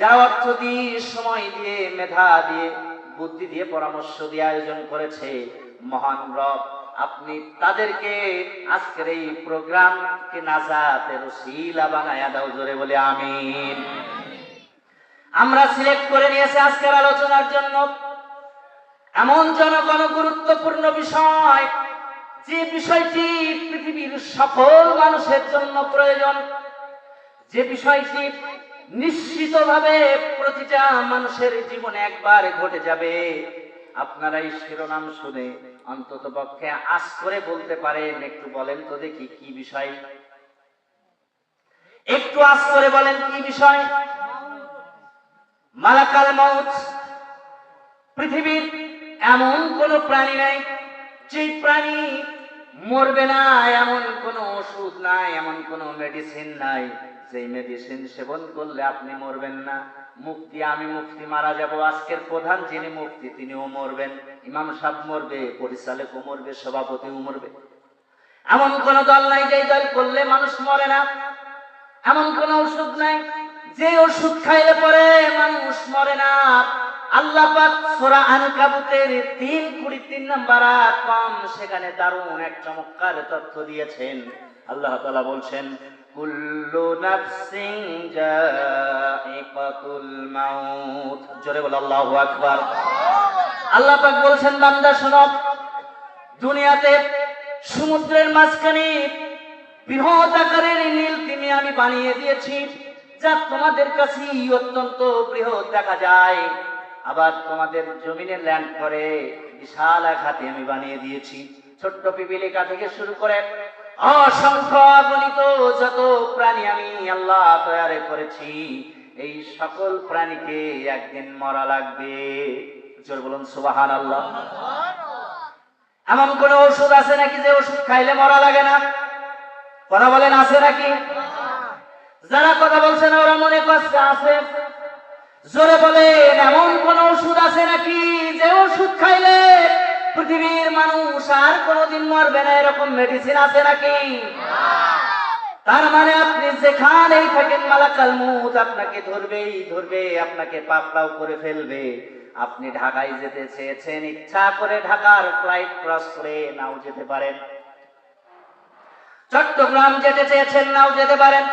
যারা অর্থ দিয়ে সময় দিয়ে, মেধা দিয়ে, বুদ্ধি দিয়ে পরামর্শ দিয়ে আয়োজন করেছে মহান রব, আপনি তাদেরকে আজকের এই প্রোগ্রামকে নাজাতের শিলা বানায়া দাও, জোরে বলে আমিন। আমরা সিলেক্ট করে নিয়েছি আজকের আলোচনার জন্য এমন জনগণ গুরুত্বপূর্ণ বিষয়, যে বিষয়টি পৃথিবীর সকল মানুষের জন্য প্রয়োজন, যে বিষয়টি নিশ্চিতভাবে প্রতিটা মানুষের জীবনে একবার ঘটে যাবে। আপনারা এই শিরোনাম শুনে অন্তত পক্ষে আশ করে বলতে পারেন, একটু বলেন তো দেখি কি বিষয়। একটু আশ করে বলেন কি বিষয়। মালাকাল মাউত, পৃথিবীর এমন কোন প্রাণী নাই যে প্রাণী মরবে না, এমন কোন ওষুধ নাই, এমন কোন মেডিসিন নাই। যে মেডিসিন সেবন করলে আপনি মরবেন না। মুক্তি, আমি মুক্তি, মারা যাব। আজকের প্রধান যিনি মুক্তি, তিনিও মরবেন। ইমাম সাহেব মরবে পরিচালকও মরবে, সভাপতিও মরবে। এমন কোন দল নাই যে দল করলে মানুষ মরে না। এমন কোন ওষুধ নাই যে ওষুধ খাইলে পরে মানুষ মরে না। আল্লাহ পাক সূরা আনকাবুতের 3 কুড়ি তিন নাম্বার কম সেখানে দারুণ এক চমৎকার তথ্য দিয়েছেন। আল্লাহ তাআলা বলছেন কুল্লু নাফসিন জাইকাতুল মাউত। জোরে বল, আল্লাহু আকবার। আল্লাহ পাক বলছেন, বান্দা, শোনো, দুনিয়াতে সমুদ্রের মাঝখানে বৃহৎ আকারের নীল তিমি আমি বানিয়ে দিয়েছি, যা তোমাদের কাছে অত্যন্ত বৃহৎ দেখা যায়। আবার তোমাদের জমিনে ল্যান্ড করে বিশাল হাতে আমি বানিয়ে দিয়েছি। ছোট্ট পিপিলিকা থেকে শুরু করে অসংখ্য অগণিত যত প্রাণী আমি আল্লাহ তৈরি করেছি, এই সকল প্রাণীকে একদিন মরা লাগবে। জোর বলুন সুবাহান আল্লাহ এমন কোন ওষুধ আছে নাকি যে ওষুধ খাইলে মরা লাগে না? কথা বলেন, আছে নাকি? যারা কথা বলছেন, ওরা মনে করছে আছে। জোরে বলেন, এমন কোন ওষুধ আছে নাকি যে ওষুধ পৃথিবীর মানুষ আর কোনোদিন মরবে না, এরকম মেডিসিন আছে নাকি? তার মানে আপনি যেখানেই থাকেন, মালাকাল মুত আপনাকে ধরবেই, ধরবে, আপনাকে পাকড়াও করে ফেলবে। আপনি ঢাকায় যেতে চেয়েছেন, ইচ্ছা করে ঢাকার ফ্লাইট ক্রস করে নাও যেতে পারেন। চট্টগ্রাম যেতে চেয়েছেন, নাও যেতে পারেন।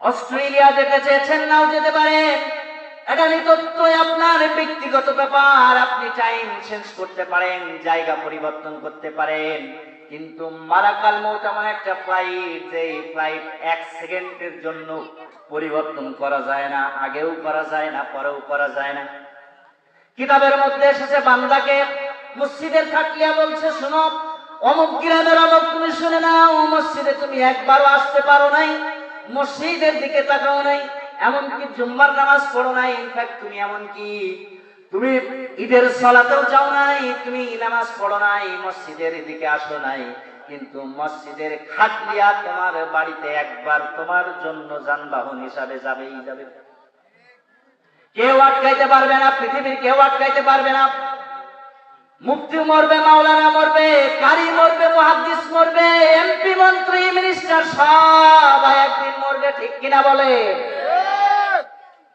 অস্ট্রেলিয়া যেতে চেয়েছেন, নাও যেতে পারেন। আপনার ব্যক্তিগত ব্যাপার। আপনি টাইম চেঞ্জ করতে পারেন, জায়গা পরিবর্তন করতে পারেন। কিন্তু মারাকাল একটা ফ্লাইট ফ্লাইট এক সেকেন্ডের জন্য পরিবর্তন করা যায় না, আগেও করা যায় না, পরেও করা যায় না। কিতাবের মধ্যে এসেছে বান্দাকে, মসজিদের খাটলিয়া বলছে, শোনো, অমুক গ্রামের অমুক, তুমি শুনে নাও, মসজিদে তুমি একবারও আসতে পারো নাই, মসজিদের দিকে তাকাও নাই। এমনকি জুম্মার নামাজ পড়ো নাই ইনফ্যাক্ট তুমি এমনকি তুমি ঈদের সলাতেও যাও নাই, তুমি নামাজ পড়ো নাই, মসজিদের দিকে আসো নাই, কিন্তু মসজিদের খাটলিয়া তোমার বাড়িতে একবার তোমার জন্য যানবাহন হিসাবে যাবেই যাবে। কেউ আটকাইতে পারবে না, পৃথিবীর কেউ আটকাইতে পারবে না। মুক্তি মরবে, মাওলানা মরবে, কারি মরবে মহাদিস মরবে, এমপি মন্ত্রী, মিনিস্টার সব একদিন মরবে, ঠিক কিনা বলে?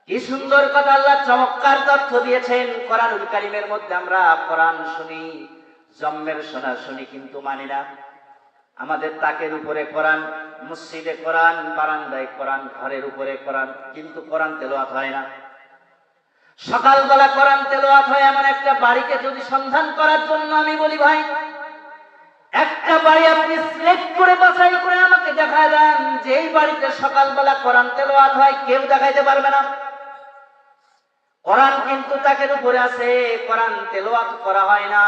কি সুন্দর কথা আল্লাহ চমৎকার তথ্য দিয়েছেন কোরআনুল কারিমের মধ্যে আমরা কোরআন শুনি জম্মের শোনা শুনি কিন্তু মানি না। আমাদের তাকের উপরে কোরআন, মসজিদে কোরআন, বারান্দায় কোরআন, ঘরের উপরে কোরআন, কিন্তু কোরআন তেলোয়াত হয় না। সকালবেলা কোরআন তেলোয়াত হয় এমন একটা বাড়িকে যদি সন্ধান করার জন্য আমি বলি ভাই, একটা বাড়ি আপনি সিলেক্ট করে, বাছাই করে আমাকে দেখা দেন যে এই বাড়িতে সকালবেলা কোরআন তেলোয়াত হয় কেউ দেখাইতে পারবে না। কোরআন কিন্তু তাকের উপরে আছে, কোরআন তেলোয়াত করা হয় না।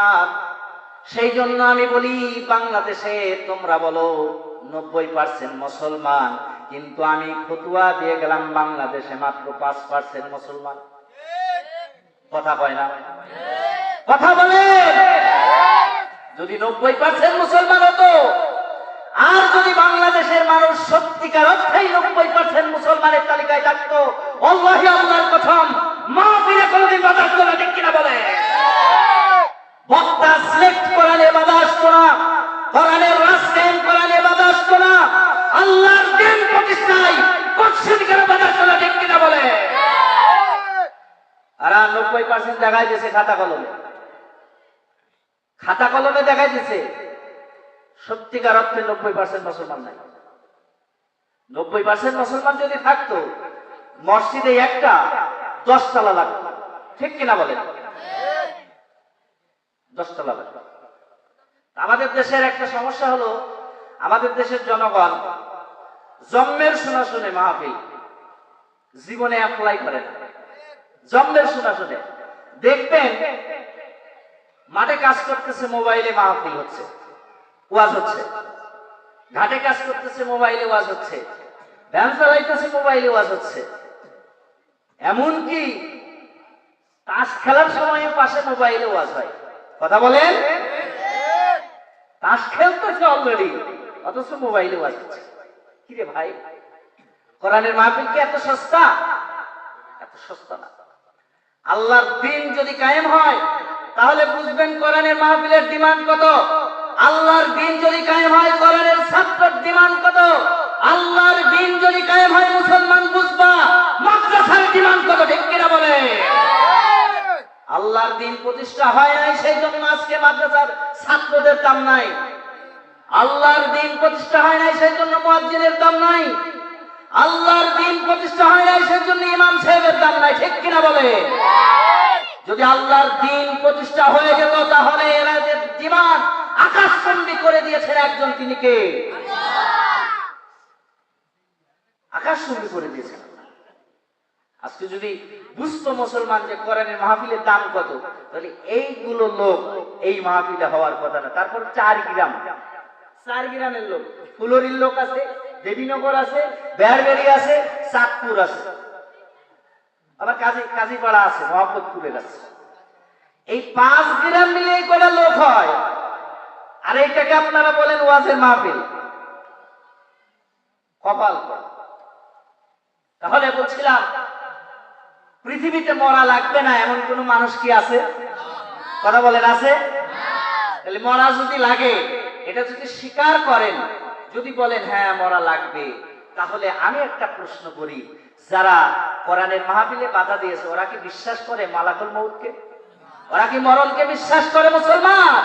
সেই জন্য আমি বলি, বাংলাদেশে তোমরা বলো, নব্বই পার্সেন্ট মুসলমান, কিন্তু আমি ফতুয়া দিয়ে গেলাম বাংলাদেশে মাত্র পাঁচ পার্সেন্ট মুসলমান। কথা কয় না? কথা বলে? যদি নব্বই পার্সেন্ট মুসলমান হতো, আর যদি বাংলাদেশের মানুষ সত্যিকার অর্থেই নব্বই পার্সেন্ট মুসলমানের তালিকায় থাকতো অল্লাহি আল্লাহর কথম মা ফিরে কোনদিন বাতাস তোলা ঠিক কিনা বলে? বক্তা সিলেক্ট করালে আসতো না কোরআনের রাস্তায়ন করালে আসতো না, আল্লাহর দিন প্রতিষ্ঠায় কোশ্চেন করে আসতো না, ঠিক কিনা বলে? নব্বই পার্সেন্ট দেখাই দিয়েছে খাতা কলমে। খাতা কলমে দেখাই দিয়েছে সত্যিকার অর্থে নব্বই পার্সেন্ট মুসলমান নাই। নব্বই পার্সেন্ট মুসলমান যদি থাকতো, মসজিদে একটা দশতলা লাগতো ঠিক কিনা বলেন? দশতলা লাগতো আমাদের দেশের একটা সমস্যা হলো, আমাদের দেশের জনগণ জন্মের শোনা শুনে মাহফিল, জীবনে অ্যাপ্লাই করে না। জন্মের শোনা শুনে দেখবেন, মাঠে কাজ করতেছে, মোবাইলে মাহফিল হচ্ছে, ওয়াজ হচ্ছে। ঘাটে কাজ করতেছে, মোবাইলে ওয়াজ হচ্ছে। ভ্যান চালাইতেছে, মোবাইলে ওয়াজ হচ্ছে। এমনকি তাস খেলার সময় পাশে মোবাইলে ওয়াজ হয়। কথা বলেন? তাস খেলতেছে অলরেডি অথচ মোবাইলে ওয়াজ হচ্ছে। কিরে ভাই, কোরআনের মাহফিল কি এত সস্তা? এত সস্তা না। আল্লাহর দিন যদি কায়েম হয়, তাহলে বুঝবেন কোরআনের মাহফিলের ডিমান্ড কত। আল্লাহর দিন যদি কায়েম হয়, কোরআনের ছাত্রের ডিমান্ড কত। আল্লাহর দিন যদি কায়েম হয়, মুসলমান বুঝবা, মাদ্রাসার ডিমান্ড কত, ঠিক কিনা বলে? আল্লাহর দিন প্রতিষ্ঠা হয় নাই সেই জন্য আজকে মাদ্রাসার ছাত্রদের দাম নাই। আল্লাহর দিন প্রতিষ্ঠা হয় নাই সেই জন্য মুয়াজ্জিনের দাম নাই। আল্লাহর দিন প্রতিষ্ঠা হয় নাই সেই জন্য ইমাম সাহেবের দাম নাই, ঠিক কিনা বলে? যদি আল্লাহর দিন প্রতিষ্ঠা হয়ে যেত তাহলে এরা যে জীবন আকাশচম্বী করে দিয়েছেন একজন তিনি কে? আকাশচম্বী করে দিয়েছেন। আজকে যদি বুঝতো মুসলমান যে কোরআনের মাহফিলের দাম কত, তাহলে এইগুলো লোক এই মাহফিলে হওয়ার কথা না। তারপর চার গ্রাম। চার গ্রামের লোক। ফুলরির লোক আছে, দেবীনগর আছে, বেড়বেড়ি আছে, চাঁদপুর আছে। আবার কাজী, কাজীপাড়া আছে মহাপতপুরের আছে। এই পাঁচ গ্রাম মিলে এই কটা লোক হয়? আর এইটাকে আপনারা বলেন ওয়াজের মাহফিল। কপাল করা। তাহলে বলছিলাম, পৃথিবীতে মরা লাগবে না, এমন কোন মানুষ কি আছে? কথা বলেন, আছে? তাহলে মরা যদি লাগে, এটা যদি স্বীকার করেন, যদি বলেন হ্যাঁ মরা লাগবে, তাহলে আমি একটা প্রশ্ন করি, যারা কোরআনের মাহফিলে বাধা দিয়েছে, ওরা কি বিশ্বাস করে মালাকুল মৌতকে ওরা কি মরণকে বিশ্বাস করে মুসলমান?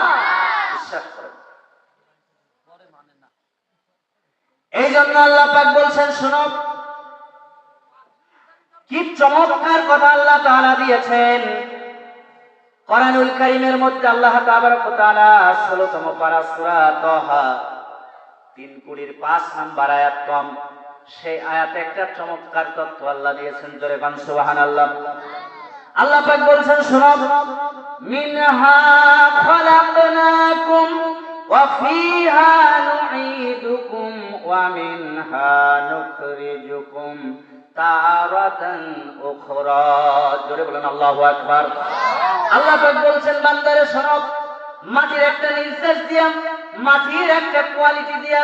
বিশ্বাস করে। এই জন্য আল্লাহ পাক বলছেন, শুনো কি চমৎকার কথা আল্লাহ তাআলা দিয়েছেন। কোরআনুল কারীমের মধ্যে আল্লাহ তাবারক তাআলা 16তম পারা সূরা তাহা, তিন কুড়ির পাঁচ নাম্বার আয়াত কম। সেই আয়াতে একটা চমৎকার তথ্য আল্লাহ দিয়েছেন, জোরে গান সুবহানাল্লাহ। আল্লাহ পাক বলছেন, শুনো। মিনহা খলাকনাকুম ওয়া ফিহা নুঈদুকুম ওয়া মিনহা নুখরিজুকুম। তারাতান উখরা। জোরে বলেন, আল্লাহু আকবার। আল্লাহ পাক বলছেন, বান্দারে শোনো, মাটির একটা নির্দেশ দিয়া, মাটির একটা কোয়ালিটি দিয়া,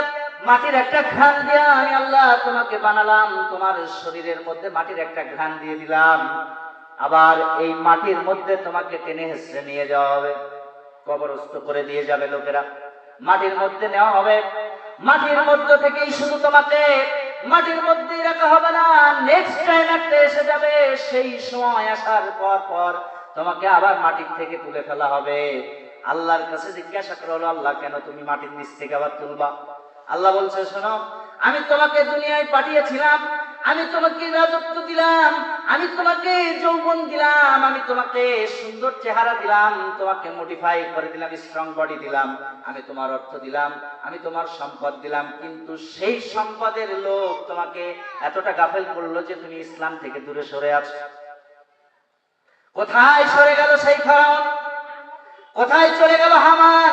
মাটির একটা ঘ্রাণ দিয়া আমি আল্লাহ তোমাকে বানালাম, তোমার শরীরের মধ্যে মাটির একটা ঘ্রাণ দিয়ে দিলাম। আবার এই মাটির মধ্যে তোমাকে টেনে হেসড়ে নিয়ে যাওয়া হবে, কবরস্থ করে দিয়ে যাবে লোকেরা। মাটির মধ্যে নেওয়া হবে। মাটির মধ্য থেকেই শুধু তোমাকে মাটির মধ্যে রাখা হবে না। নেক্সট টাইম একটা এসে যাবে, সেই সময় আসার পর পর তোমাকে আবার মাটির থেকে তুলে ফেলা হবে। আল্লাহর কাছে জিজ্ঞাসা করা, হলো আল্লাহ, কেন তুমি মাটির নিচ থেকে আবার তুলবা? আল্লাহ বলছে, শোনো, আমি তোমাকে দুনিয়ায় পাঠিয়েছিলাম আমি তোমাকে রাজত্ব দিলাম, আমি তোমাকে যৌবন দিলাম, আমি তোমাকে সুন্দর চেহারা দিলাম, তোমাকে মডিফাই করে দিলাম স্ট্রং বডি দিলাম, আমি তোমার অর্থ দিলাম, আমি তোমার সম্পদ দিলাম, কিন্তু সেই সম্পদের লোক তোমাকে এতটা গাফেল করল যে তুমি ইসলাম থেকে দূরে সরে আছো। কোথায় সরে গেল সেই ফেরাউন? কোথায় চলে গেল হামান?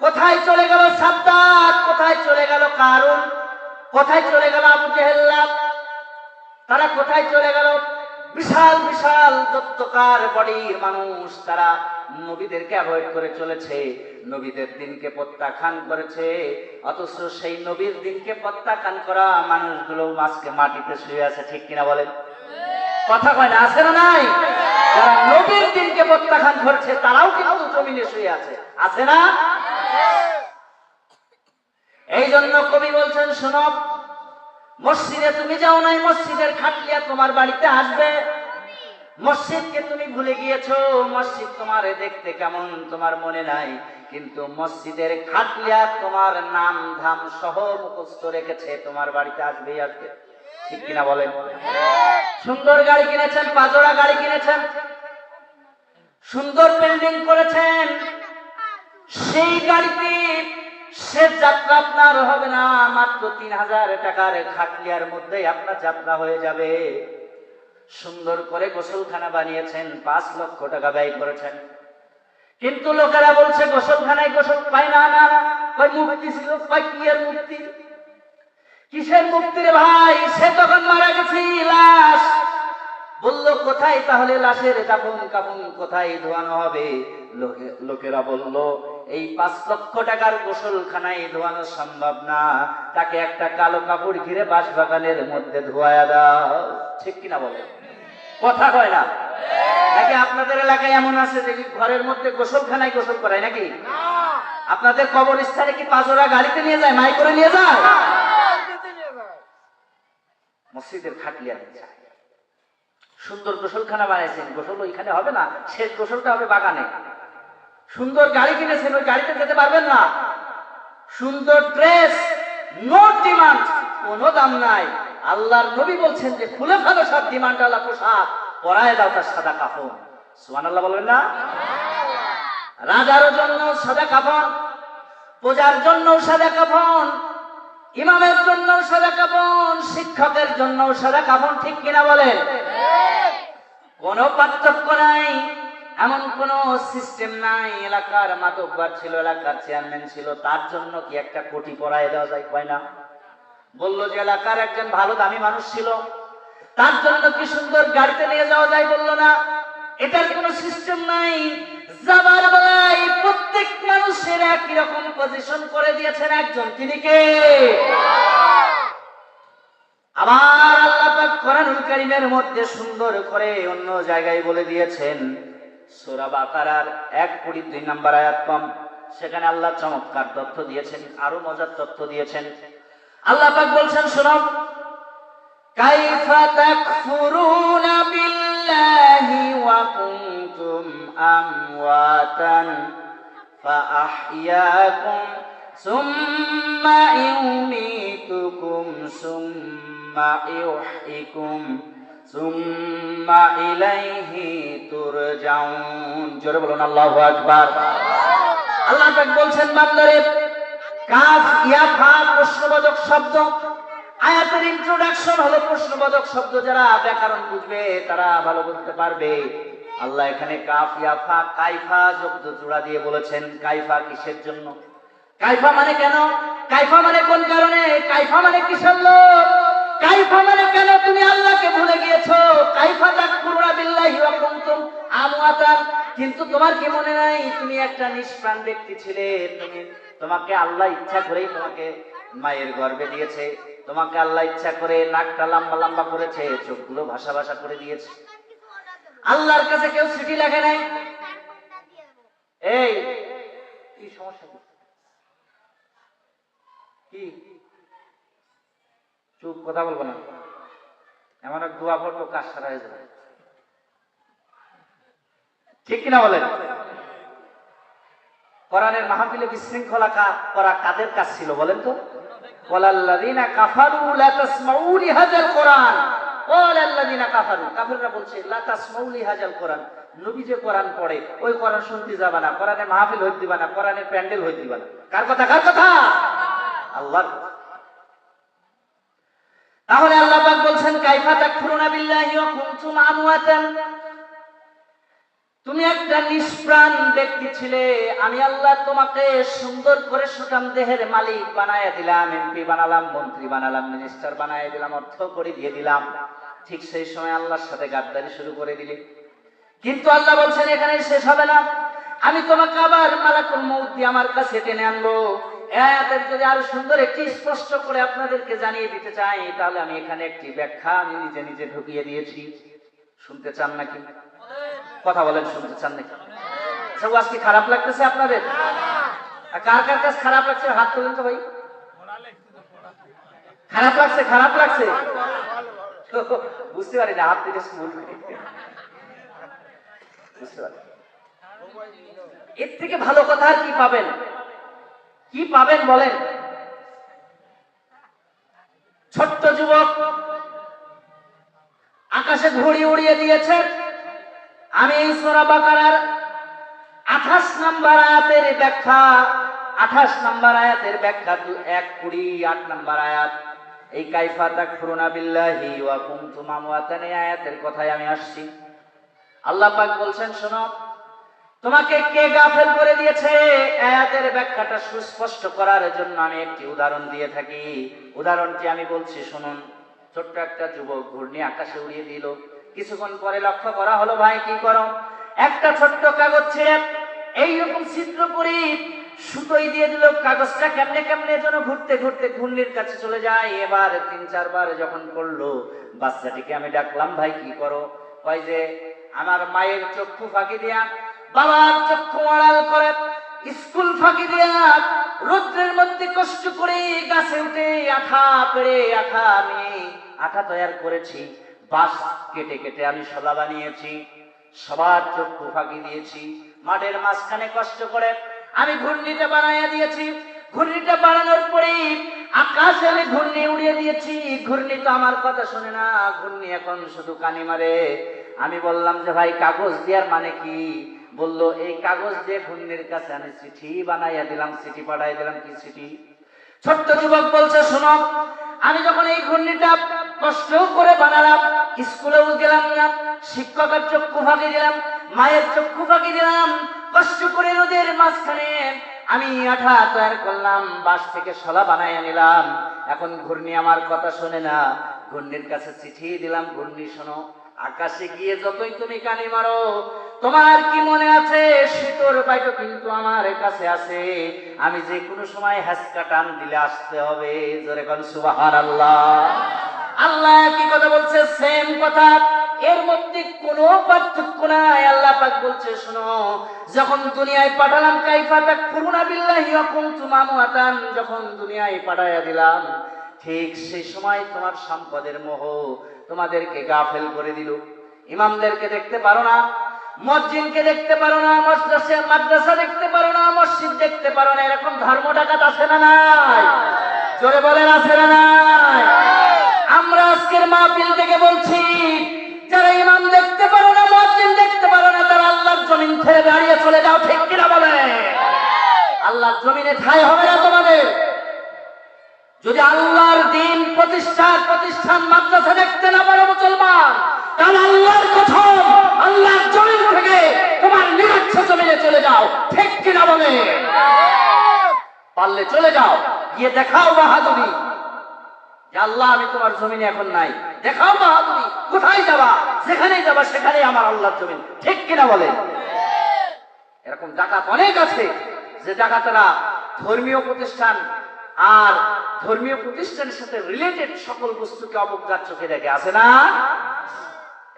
কোথায় চলে গেল সাদ্দাত? কোথায় চলে গেল কারুন? কোথায় চলে গেল আবু জেহেল্লা তারা কোথায় চলে গেল? বিশাল বিশাল দত্তকার বডির মানুষ তারা নবীদেরকে অ্যাভয়েড করে চলেছে। নবীদের দিনকে প্রত্যাখ্যান করেছে। অথচ সেই নবীর দিনকে প্রত্যাখ্যান করা মানুষগুলো আজকে মাটিতে শুয়ে আছে, ঠিক কিনা বলেন? কথা কয় না, আছে না নাই? যারা নবীর দিনকে প্রত্যাখ্যান করছে, তারাও কিন্তু জমিনে শুয়ে আছে। আছে না? এই জন্য কবি বলছেন, শোনো মসজিদে তুমি যাও নাই, মসজিদের খাটলিয়া তোমার বাড়িতে আসবে। মসজিদকে তুমি ভুলে গিয়েছো, মসজিদ তোমার দেখতে কেমন, তোমার মনে নাই। কিন্তু মসজিদের খাটলিয়া তোমার নাম ধাম সহ মুখস্থ রেখেছে, তোমার বাড়িতে আসবেই আসবে। ঠিক কিনা বলেন? সুন্দর গাড়ি কিনেছেন, পাজোড়া গাড়ি কিনেছেন, সুন্দর বিল্ডিং করেছেন। সেই গাড়িতে সে যাত্রা আপনার হবে না, মাত্র তিন হাজার টাকার খাটলিয়ার মধ্যে আপনার যাত্রা হয়ে যাবে। সুন্দর করে গোসলখানা বানিয়েছেন, পাঁচ লক্ষ টাকা ব্যয় করেছেন। কিন্তু লোকেরা বলছে, গোসলখানায় গোসল পায় না না কয় মুক্তি ছিল কি এর মুক্তি? কিসের মুক্তি রে ভাই? সে তখন মারা গেছে, লাশ। বলল, কোথায় তাহলে লাশের দাফন কাফন কোথায় ধোয়ানো হবে? লোকে- লোকেরা বলল এই পাঁচ লক্ষ টাকার গোসলখানায় ধোয়ানো সম্ভব না। তাকে একটা কালো কাপড় ঘিরে বাঁশ বাগানের মধ্যে ধোয়া দাও। ঠিক কিনা বলে? কথা কয় না? নাকি আপনাদের এলাকায় এমন আছে যে ঘরের মধ্যে গোসলখানায় গোসল করায় নাকি? আপনাদের কবরস্থানে কি পাঁচরা গাড়িতে নিয়ে যায়, মাই করে নিয়ে যায়? মসজিদের খাটলিয়া যায় সুন্দর গোসলখানা বানিয়েছেন গোসল ওইখানে হবে না, শেষ গোসলটা হবে বাগানে। সুন্দর গাড়ি কিনেছেন ওই গাড়িতে যেতে পারবেন না। সুন্দর ড্রেস নো ডিমান্ড কোনো দাম নাই। আল্লাহর নবী বলছেন যে খুলে ফেলো সব ডিমান্ড আল্লাহ পোশাক পরায় দাও তার সাদা কাপড়। সুমান আল্লাহ বলবেন না? রাজার জন্য সাদা কাপড় পূজার জন্য সাদা কাপড় ইমামের জন্য সাদা কাপড় শিক্ষকের জন্য সাদা কাপড় ঠিক কিনা বলেন? কোনো পার্থক্য নাই। এমন কোন সিস্টেম নাই, এলাকার মাতব্বার ছিল, এলাকার চেয়ারম্যান ছিল, তার জন্য কি একটা কোটি পড়ায় দেওয়া যায় কয় না? বলল যে এলাকার একজন ভালো দামি মানুষ ছিল, তার জন্য কি সুন্দর গাড়িতে নিয়ে যাওয়া যায় বলল না? এটার কোনো সিস্টেম নাই। যাবার বেলায় প্রত্যেক মানুষের একই রকম পজিশন করে দিয়েছেন একজন, তিনি কে? আবার আল্লাহ পাক কোরআনুল মধ্যে সুন্দর করে অন্য জায়গায় বলে দিয়েছেন সূরা বাকারার এক কুড়ি দুই নাম্বার আয়াত কম সেখানে আল্লাহ চমৎকার তথ্য দিয়েছেন আরো মজার তথ্য দিয়েছেন আল্লাহ পাক বলছেন শোনো কাইফা তাকফুরুনা বিল্লাহি ওয়া কুনতুম আমওয়াতান فأحياكم ثم يميتكم ثم يحييكم সুম্মা ইলাইহি তুরজাউন। জোরে বলুন, আল্লাহু আকবার। আল্লাহ পাক বলছেন, বান্দারে কাজ ইয়া, ফা, প্রশ্নবোধক শব্দ। আয়াতের ইন্ট্রোডাকশন হলো প্রশ্নবোধক শব্দ। যারা ব্যাকরণ বুঝবে, তারা ভালো বুঝতে পারবে। আল্লাহ এখানে কাফ ইয়াফা কাইফা শব্দ জোড়া দিয়ে বলেছেন। কাইফা কিসের জন্য? কাইফা মানে কেন? কাইফা মানে কোন কারণে? কাইফা মানে কিসের লোক কাইফা মানে কেন তুমি আল্লাহকে ভুলে গিয়েছো? কাইফা তাকফুরুনা বিল্লাহি ওয়া কুনতুম আমওয়াতান। কিন্তু তোমার কি মনে নাই? তুমি একটা নিষ্প্রাণ ব্যক্তি ছিলে। তুমি তোমাকে আল্লাহ ইচ্ছা করেই তোমাকে মায়ের গর্ভে দিয়েছে। তোমাকে আল্লাহ ইচ্ছা করে নাকটা লম্বা লম্বা করেছে, চোখগুলো ভাষা ভাষা করে দিয়েছে। আল্লাহর কাছে কেউ চিঠি লেখে নাই? এই, কি সমস্যা? কি? চুপ কথা বলব না। এমন এক দোয়া পড়ব, কাজ সারা হয়ে যাবে। ঠিক কিনা বলেন? কোরআনের মাহফিলে বিশৃঙ্খলা করা কাদের কাজ ছিল বলেন তো? ওয়ালাল্লাযীনা কাফারু, লা তাসমাউ কোরআন। কাফারু, কাফিররা বলছে, লা তাসমাউ লিহাযাল কোরআন। নবী যে কোরআন পড়ে, ওই কোরআন শুনতে যাবে না। কোরআনের মাহফিল হইতে দিবা না, কোরআনের প্যান্ডেল হইতে দিবা না। কার কথা কার কথা? আল্লাহর কথা। তাহলে আল্লাহ পাক বলছেন, কাইফা তাকফুরুনা বিল্লাহি ওয়া কুনতুম আমওয়াতান? তুমি একটা নিষ্প্রাণ ব্যক্তি ছিলে। আমি আল্লাহ তোমাকে সুন্দর করে সুঠাম দেহের মালিক বানায় দিলাম, এমপি বানালাম, মন্ত্রী বানালাম, মিনিস্টার বানায় দিলাম, অর্থ করে দিয়ে দিলাম। ঠিক সেই সময় আল্লাহর সাথে গাদ্দারি শুরু করে দিলে। কিন্তু আল্লাহ বলছেন এখানে শেষ হবে না। আমি তোমাকে আবার মালাকুল মৌত দিয়ে আমার কাছে টেনে আনব। এদের যদি আরও সুন্দর একটি স্পষ্ট করে আপনাদেরকে জানিয়ে দিতে চাই, তাহলে আমি এখানে একটি ব্যাখ্যা আমি নিজে নিজে ঢুকিয়ে দিয়েছি। শুনতে চান নাকি? কথা বলেন, শুনতে চান নাকি? আচ্ছা ওয়াজ খারাপ লাগতেছে আপনাদের? কার কার কাছে খারাপ লাগছে? হাত তুলেন তো ভাই। খারাপ লাগছে খারাপ লাগছে? বুঝতে পারি না হাত থেকে ভুল বুঝতে পারলেন? এর থেকে ভালো কথা আর কি পাবেন? কি পাবেন বলেন? ছোট্ট যুবক আকাশে ঘুড়ি উড়িয়ে দিয়েছে। আমি সোরা বাকারার আঠাশ নাম্বার আয়াতের ব্যাখ্যা, আঠাশ নাম্বার আয়াতের ব্যাখ্যা দু- এক কুড়ি আট নাম্বার আয়াত। এই কাইফা তাকফুরুনা বিল্লাহি ওয়া আয়াতের কথায় আমি আসছি। আল্লাহ পাক বলছেন, শোনো তোমাকে কে গাফেল করে দিয়েছে? আয়াতের ব্যাখ্যাটা সুস্পষ্ট করার জন্য আমি একটি উদাহরণ দিয়ে থাকি। উদাহরণটি আমি বলছি, শুনুন। ছোট্ট একটা যুবক ঘূর্ণি আকাশে উড়িয়ে দিল। কিছুক্ষণ পরে লক্ষ্য করা হলো, ভাই, কি করো? একটা ছোট্ট কাগজ ছেড়ে এইরকম চিত্র করে সুতোই দিয়ে দিল। কাগজটা কেমনে কেমনে যেন ঘুরতে ঘুরতে ঘূর্ণির কাছে চলে যায়। এবার তিন চারবার যখন করল, বাচ্চাটিকে আমি ডাকলাম, ভাই, কি করো? কয় যে, আমার মায়ের চক্ষু ফাঁকি দিয়া। বাবার চক্ষু আড়াল করে স্কুল ফাঁকি দিয়া রৌদ্রের মধ্যে কষ্ট করে গাছে উঠে আঠা পেড়ে আঠা আমি আঠা তৈরি করেছি। বাঁশ কেটে কেটে আমি শলা বানিয়েছি, সবার চক্ষু ফাঁকি দিয়েছি, মাঠের মাঝখানে কষ্ট করে আমি ঘূর্ণিটা বানাইয়া দিয়েছি। ঘূর্ণিটা বানানোর পরে আকাশে আমি ঘূর্ণি উড়িয়ে দিয়েছি। ঘূর্ণি তো আমার কথা শুনে না, ঘূর্ণি এখন শুধু কানি মারে। আমি বললাম যে ভাই, কাগজ দেওয়ার মানে কি? বলল, এই কাগজ দিয়ে ঘূর্ণির কাছে আমি চিঠি বানাইয়া দিলাম, চিঠি পাঠাই দিলাম, কি চিঠি? ছোট্ট যুবক বলছে, শোনো, আমি যখন এই ঘূর্ণিটা কষ্ট করে বানালাম, স্কুলেও গেলাম না, শিক্ষকের চক্ষু ফাঁকি দিলাম, মায়ের চক্ষু ফাঁকি দিলাম, কষ্ট করে রোদের মাঝখানে আমি আঠা তৈরি করলাম, বাঁশ থেকে শলা বানাইয়া নিলাম। এখন ঘূর্ণি আমার কথা শোনে না, ঘূর্ণির কাছে চিঠি দিলাম, ঘূর্ণি শোনো, আকাশে গিয়ে যতই তুমি কানি মারো তোমার কি মনে আছে? শীতর বাইটো কিন্তু আমার কাছে আছে। আমি যে কোনো সময় হ্যাসকা টান দিলে আসতে হবে। জোরে কোন সুবাহান আল্লাহ আল্লাহ কি কথা বলছে সেম কথা। এর মধ্যে কোনো পার্থক্য নাই। আল্লাহ পাক বলছে, শোনো, যখন দুনিয়ায় পাঠালাম, কাইফা তাকফুরুনা বিল্লাহি ওয়া কুনতুম আমওয়াতান যখন দুনিয়ায় পাঠাইয়া দিলাম, ঠিক সেই সময় তোমার সম্পদের মোহ তোমাদেরকে গাফেল করে দিল। ইমামদেরকে দেখতে পারো না। মসজিদকে দেখতে পারো না মাদ্রাসা মাদ্রাসা দেখতে পারো না, মসজিদ দেখতে পারো না, এরকম ধর্ম ডাকাত আছে না নাই? জোরে বলেন, আছে না নাই? আমরা আজকের মাহফিল থেকে বলছি, যারা ইমাম দেখতে পারো না, মসজিদ দেখতে পারো না, তারা আল্লাহর জমিন ছেড়ে দাঁড়িয়ে চলে যাও, ঠিক কিনা বলে আল্লাহর জমিনে ঠাই হবে না তোমাদের। যদি আল্লাহর দিন প্রতিষ্ঠান প্রতিষ্ঠান, মাদ্রাসা দেখতে না পারো মুসলমান চলে যাও, ঠিক কিনা বলে? পারলে চলে যাও, গিয়ে দেখাও বাহাদুরি। আল্লাহ, আমি তোমার জমিনে এখন নাই। দেখাও বাহাদুরি, কোথায় যাবা? যেখানেই যাবা, সেখানেই আমার আল্লাহর জমিন। ঠিক কিনা বলে? এরকম ডাকাত অনেক আছে, যে ডাকাতেরা ধর্মীয় প্রতিষ্ঠান আর ধর্মীয় প্রতিষ্ঠানের সাথে রিলেটেড সকল বস্তুকে অবজ্ঞার চোখে দেখে। আছে না?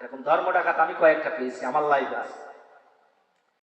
এরকম ধর্ম ডাকাত আমি কয়েকটা পেয়েছি, আমার লাইফে আছে।